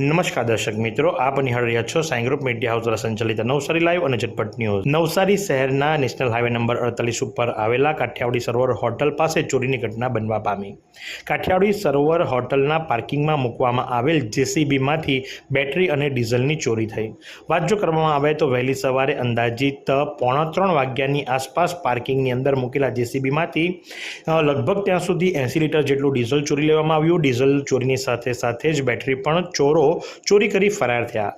નમસ્કાર દર્શક મિત્રો, આપ નિહાળ રહ્યા છો સાઈ ગ્રુપ મીડિયા હાઉસ દ્વારા સંચાલિત નવસારી લાઈવ અને ઝટપટ ન્યૂઝ. નવસારી શહેરના નેશનલ હાઈવે નંબર અડતાલીસ ઉપર આવેલા કાઠિયાવાડી સરોવર હોટલ પાસે ચોરીની ઘટના બનવા પામી. કાઠિયાવાડી સરોવર હોટલના પાર્કિંગમાં મૂકવામાં આવેલ જેસીબીમાંથી બેટરી અને ડીઝલની ચોરી થઈ. વાત જો કરવામાં આવે તો વહેલી સવારે અંદાજિત પોણા ત્રણ વાગ્યાની આસપાસ પાર્કિંગની અંદર મૂકેલા જેસીબીમાંથી લગભગ ત્યાં સુધી એંસી લીટર જેટલું ડીઝલ ચોરી લેવામાં આવ્યું. ડીઝલ ચોરીની સાથે સાથે જ બેટરી પણ ચોરો ચોરી કરી ફરાર થયા.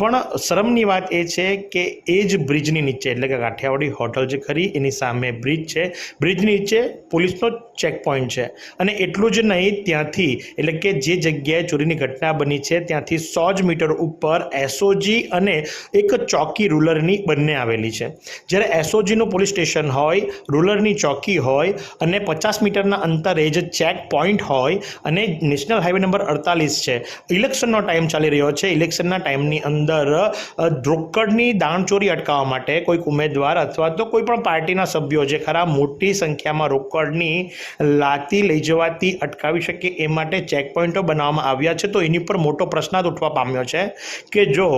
પણ શરમની વાત એ છે કે એ જ બ્રિજની નીચે, એટલે કે કાઠિયાવાડી હોટલ જે ખરી, એની સામે બ્રિજ છે. બ્રિજની નીચે પોલીસનો ચેક પોઈન્ટ છે. અને એટલું જ નહીં, ત્યાંથી, એટલે કે જે જગ્યાએ ચોરીની ઘટના બની છે, ત્યાંથી સો જ મીટર ઉપર એસઓજી અને એક ચોકી રૂલરની બંને આવેલી છે. જ્યારે એસઓજીનું પોલીસ સ્ટેશન હોય, રૂલરની ચોકી હોય, અને પચાસ મીટરના અંતરે જ ચેક પોઈન્ટ હોય, અને નેશનલ હાઈવે નંબર અડતાલીસ છે. ઇલેક્શનનો ટાઈમ ચાલી રહ્યો છે. ઇલેક્શનના ટાઈમની અંદર અ, રોકડની દાણચોરી અટકાવવા માટે કોઈક ઉમેદવાર અથવા તો કોઈ પણ પાર્ટીના સભ્યો જે ખરા મોટી સંખ્યામાં રોકડની લાતી લઈ જવાથી અટકાવી શકે એ માટે ચેક પોઈન્ટો બનાવવામાં આવ્યા છે. તો એની પર મોટો પ્રશ્નાર્થ ઉઠવા પામ્યો છે કે જો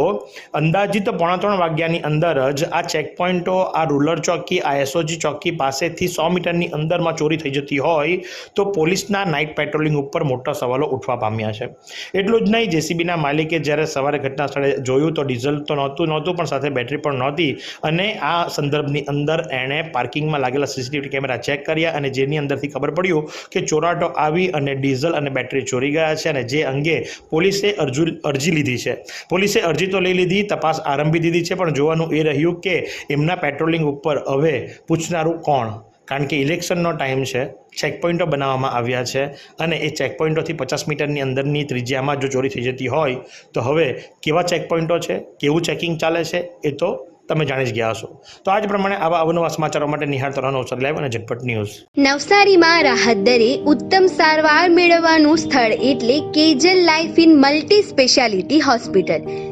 અંદાજિત પોણા ત્રણ વાગ્યાની અંદર જ આ ચેક પોઈન્ટો આ રૂલર ચોકી આ એસઓજી ચોકી પાસેથી સો મીટરની અંદરમાં ચોરી થઈ જતી હોય તો પોલીસના નાઇટ પેટ્રોલિંગ ઉપર મોટા સવાલો ઉઠવા પામ્યા છે. એટલું જ નહીં જેસીબીના માલિકે જ્યારે સવારે ઘટના સ્થળે જોયું તો ડીઝલ તો નહોતું નહોતું, પણ સાથે બેટરી પણ નહોતી. અને આ સંદર્ભની અંદર એણે પાર્કિંગમાં લાગેલા સીસીટીવી કેમેરા ચેક કર્યા અને જેની અંદરથી ખબર પડ્યું કે ચોરાટો આવી અને ડીઝલ અને બેટરી ચોરી ગયા છે અને જે અંગે પોલીસે અરજુ, અરજી લીધી છે. પોલીસે અરજી તો લઈ લીધી, તપાસ આરંભી દીધી છે, પણ જોવાનું એ રહ્યું કે એમના પેટ્રોલિંગ ઉપર હવે પૂછનારું કોણ? કારણ કે ઇલેક્શનનો ટાઈમ છે ચેકપોઇન્ટો બનાવવામાં આવ્યા છે અને એ ચેકપોઇન્ટોથી પચાસ મીટરની અંદરની ત્રિજ્યામાં જો ચોરી થઈ જતી હોય, તો હવે કેવા ચેકપોઇન્ટો છે, કેવું ચેકિંગ ચાલે છે, એ તો તમે જાણી જ ગયા હશો. તો આજ પ્રમાણે આવા અવનવા સમાચારો માટે નિહાળ રહો અવસર લાઈવ અને ઝટપટ ન્યૂઝ. નવસારીમાં રાહત દરે ઉત્તમ સારવાર મેળવવાનું સ્થળ એટલે Kejal life in multi speciality hospital